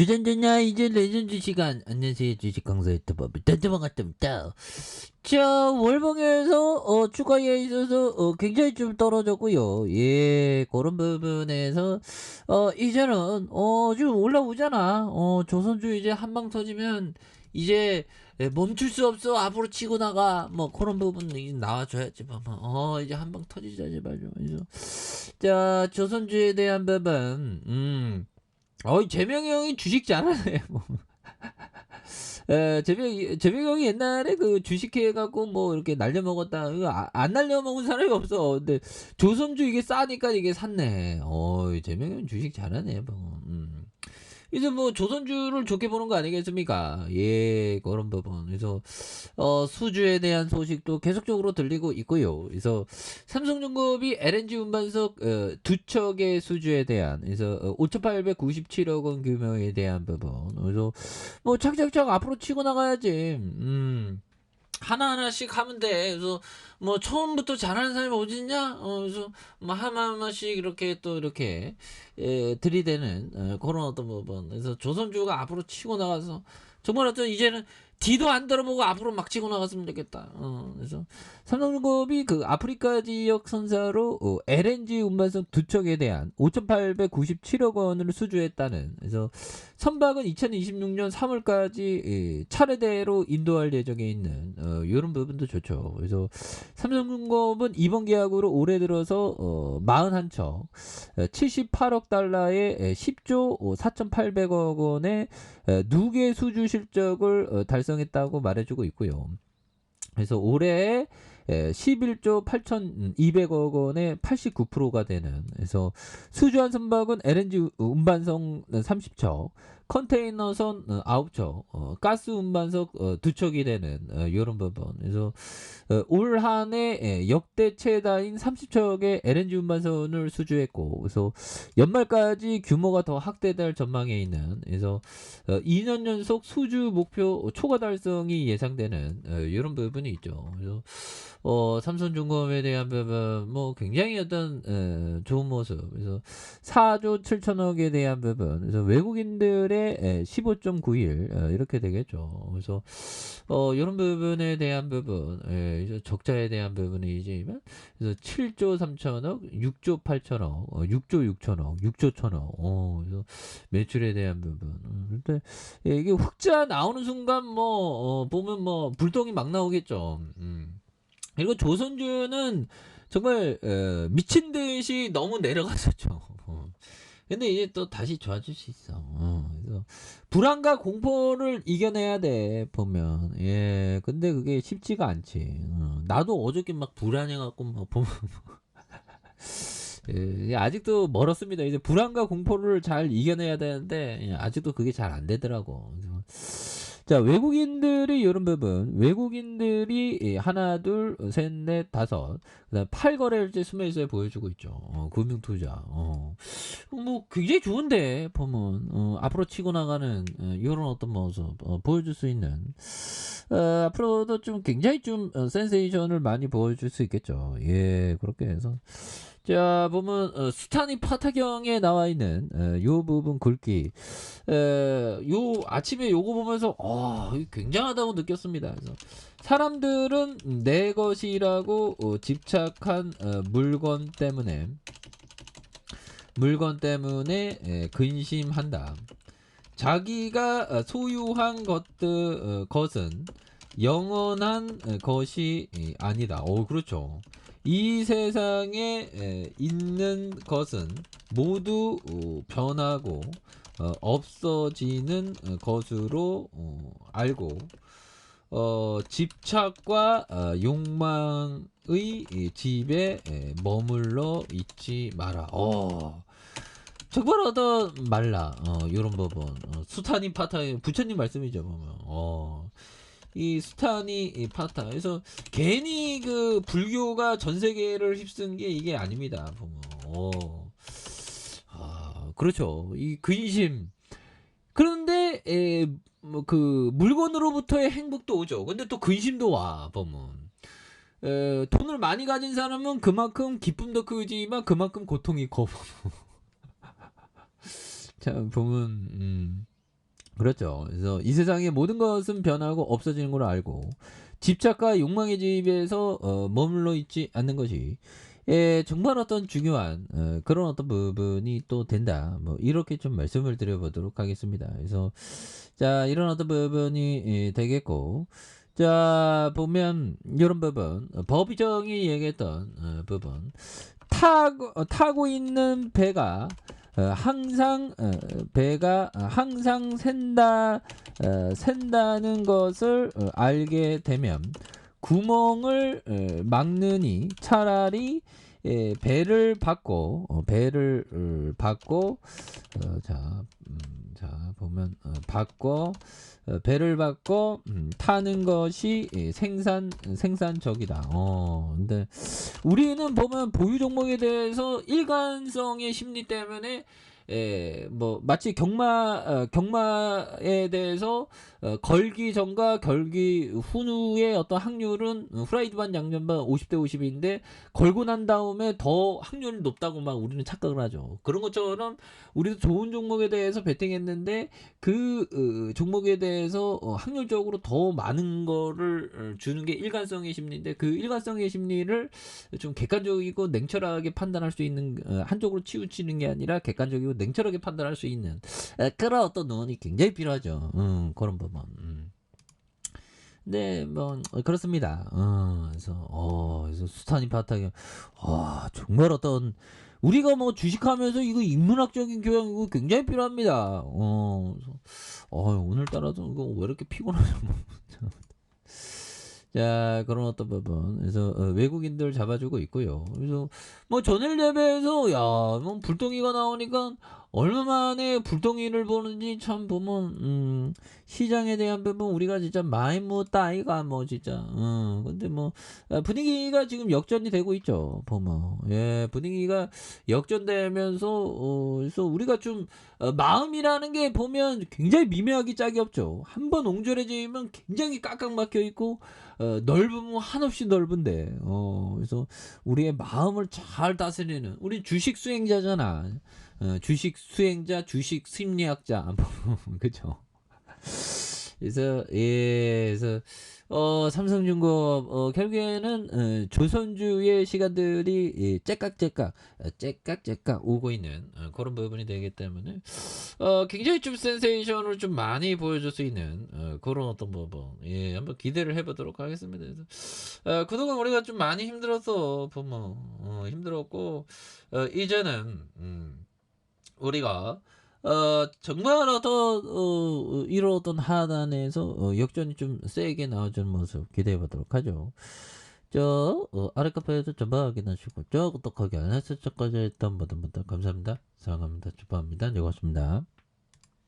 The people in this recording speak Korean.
주전자냐 이제 레전드 시간. 안녕하세요. 주식 강사 유튜버입니다. 반갑습니다. 자 월봉에서 어 추가에 있어서 어 굉장히 좀 떨어졌고요. 예 그런 부분에서 어 이제는 어좀 올라오잖아. 어 조선주 이제 한방 터지면 이제 예, 멈출 수 없어. 앞으로 치고 나가. 뭐 그런 부분 이 나와줘야지 뭐. 어 이제 한방 터지자 제발 좀. 그래서 자 조선주에 대한 부분. 음 어이 재명이 형이 주식 잘하네 뭐. 에, 재명 재명 형이 옛날에 그 주식해 갖고 뭐 이렇게 날려 먹었다 이거 아- 안 날려 먹은 사람이 없어 근데 조선주 이게 싸니까 이게 샀네 어이 재명 형 주식 잘하네 뭐. 음. 이제 뭐 조선주를 좋게 보는 거 아니겠습니까? 예, 그런 부분. 그래서 어, 수주에 대한 소식도 계속적으로 들리고 있고요. 그래서 삼성중공업이 LNG 운반석 어, 두 척의 수주에 대한 그래서 어, 5,897억 원 규모에 대한 부분. 그래서 뭐 착착착 앞으로 치고 나가야지. 음. 하나하나씩 하면 돼. 그래서 뭐 처음부터 잘하는 사람이 어디 있냐? 어, 그래서 뭐 하나하나씩 이렇게 또 이렇게 예, 들이대는 어, 그런 어떤 부분. 그래서 조선주가 앞으로 치고 나가서 정말 어떤 이제는 뒤도 안 들어보고 앞으로 막 치고 나갔으면 좋겠다. 어, 그래서 삼성중공업이 그 아프리카 지역 선사로 어, LNG 운반선 두 척에 대한 5,897억 원을 수주했다는. 그래서 선박은 2026년 3월까지 예, 차례대로 인도할 예정에 있는 어, 이런 부분도 좋죠. 그래서 삼성중공업은 이번 계약으로 올해 들어서 어, 41척, 어, 78억 달러의 에, 10조 4,800억 원의 에, 누계 수주 실적을 어, 달성했다고 말해주고 있고요. 그래서 올해 에, 11조 8,200억 원의 89%가 되는 그래서 수주한 선박은 LNG 운반선 30척, 컨테이너선 9척, 어, 가스 운반석 어, 2척이 되는 어, 이런 부분. 그래서 어, 올 한해 역대 최다인 30척의 LNG 운반선을 수주했고, 그래서 연말까지 규모가 더 확대될 전망에 있는, 그래서 어, 2년 연속 수주 목표 초과 달성이 예상되는 어, 이런 부분이 있죠. 그래서 어, 삼성중공업에 대한 부분, 뭐 굉장히 어떤 어, 좋은 모습. 그래서 4조 7천억에 대한 부분, 그래서 외국인들의 에, 15.91 어, 이렇게 되겠죠. 그래서 어, 이런 부분에 대한 부분, 예, 적자에 대한 부분이지만, 그래서 7조 3천억, 6조 8천억, 어, 6조 6천억, 6조 천억, 어, 그래서 매출에 대한 부분. 음, 근데 예, 이게 흑자 나오는 순간 뭐 어, 보면 뭐 불똥이 막 나오겠죠. 음. 그리고 조선주는 정말 어, 미친 듯이 너무 내려갔었죠. 어. 근데 이제 또 다시 좋아질 수 있어. 어, 그래서 불안과 공포를 이겨내야 돼 보면. 예, 근데 그게 쉽지가 않지. 어, 나도 어저께 막 불안해갖고 막 보면. 예, 아직도 멀었습니다. 이제 불안과 공포를 잘 이겨내야 되는데 예, 아직도 그게 잘 안 되더라고. 그래서 자 외국인들이 이런 부분 외국인들이 예, 하나 둘셋넷 다섯 그다음 8거래일째 스매스에 보여주고 있죠. 어, 금융투자. 어. 뭐 굉장히 좋은데 보면. 어, 앞으로 치고 나가는 어, 이런 어떤 모습 어, 보여줄 수 있는. 어, 앞으로도 좀 굉장히 좀 어, 센세이션을 많이 보여줄 수 있겠죠. 예 그렇게 해서 자 보면 어, 수타니 파타경에 나와 있는 어, 요 부분 글귀 에, 요 아침에 요거 보면서 어, 굉장하다고 느꼈습니다. 그래서 사람들은 내 것이라고 어, 집착한 어, 물건 때문에 물건 때문에 에, 근심한다. 자기가 어, 소유한 것들 어, 것은 영원한 어, 것이 이, 아니다. 오 그렇죠. 이 세상에 에, 있는 것은 모두 어, 변하고 어, 없어지는 어, 것으로 어, 알고 어, 집착과 어, 욕망의 이 집에 에, 머물러 있지 마라. 어. 어떤 말라 어, 이런 부분 어, 수타님 파타 부처님 말씀이죠 보면 어, 이 수타니 이 파타. 그래서 괜히 그 불교가 전 세계를 휩쓴 게 이게 아닙니다 보면 어. 아, 그렇죠. 이 근심. 그런데 에, 뭐, 그 물건으로부터의 행복도 오죠. 근데 또 근심도 와 보면 에, 돈을 많이 가진 사람은 그만큼 기쁨도 크지만 그만큼 고통이 커 자 보면 음. 그렇죠. 그래서 이 세상의 모든 것은 변하고 없어지는 걸 알고 집착과 욕망의 집에서 어, 머물러 있지 않는 것이 예, 정말 어떤 중요한 어, 그런 어떤 부분이 또 된다. 뭐 이렇게 좀 말씀을 드려보도록 하겠습니다. 그래서 자 이런 어떤 부분이 예, 되겠고 자 보면 이런 부분 어, 법정이 얘기했던 어, 부분 타고 어, 타고 있는 배가 어, 항상 어, 배가 어, 항상 샌다 어, 샌다는 것을 어, 알게 되면 구멍을 어, 막느니 차라리 예, 배를 받고 어, 배를 어, 받고 어, 자, 음, 자 보면 어, 받고 어, 배를 받고 음, 타는 것이 예, 생산 생산적이다. 어, 근데 우리는 보면 보유 종목에 대해서 일관성의 심리 때문에 에, 뭐 마치 경마 어, 경마에 대해서 어, 걸기 전과 걸기 후의 어떤 확률은 어, 후라이드 반 양면 반 50대 50인데 걸고 난 다음에 더 확률이 높다고 막 우리는 착각을 하죠. 그런 것처럼 우리도 좋은 종목에 대해서 베팅했는데 그 어, 종목에 대해서 어, 확률적으로 더 많은 거를 어, 주는 게 일관성의 심리인데 그 일관성의 심리를 좀 객관적이고 냉철하게 판단할 수 있는 어, 한쪽으로 치우치는 게 아니라 객관적이고 냉철하게 판단할 수 있는 에, 그런 어떤 눈이 굉장히 필요하죠. 음, 그런 부분. 음. 네, 뭐 어, 그렇습니다. 어, 그래서 어, 그래서 수탄이 바탕에 와 정말 어떤 우리가 뭐 주식하면서 이거 인문학적인 교양이고 굉장히 필요합니다. 어, 그래서, 어 오늘따라도 이거 왜 이렇게 피곤하냐. 뭐. 자 그런 어떤 부분 그래서 어, 외국인들 잡아주고 있고요 그래서 뭐 전일 예배에서 야뭐 불덩이가 나오니까 얼마 만에 불덩이를 보는지 참 보면 음 시장에 대한 부분 우리가 진짜 많이 못다 아이가 뭐 진짜. 음 근데 뭐 아, 분위기가 지금 역전이 되고 있죠 보면. 예 분위기가 역전되면서 어 그래서 우리가 좀 어, 마음이라는 게 보면 굉장히 미묘하기 짝이 없죠. 한 번 옹졸해지면 굉장히 깍깍 막혀 있고 어, 넓으면 한없이 넓은데. 어 그래서 우리의 마음을 잘 다스리는 우리 주식 수행자잖아 어, 주식 수행자 주식 심리학자 그죠? 그래서 예 그래서 어 삼성중공업 어 결국에는 어, 조선주의 시간들이 예, 째깍째깍 어, 째깍째깍 오고 있는 어, 그런 부분이 되기 때문에 어 굉장히 좀 센세이션을 좀 많이 보여줄 수 있는 어, 그런 어떤 부분. 예 한번 기대를 해보도록 하겠습니다. 그래서 어, 그동안 우리가 좀 많이 힘들었어 보면 어, 힘들었고 어, 이제는 음, 우리가 어 정말 어떤 어 이런 어떤 하단에서 어 역전이 좀 세게 나와주는 모습 기대해 보도록 하죠. 저 어, 아래 카페에서 전방 확인하시고 저 구독하기 안 하셨을까지 했던 모든 분들 감사합니다. 사랑합니다. 축복합니다. 네, 고맙습니다.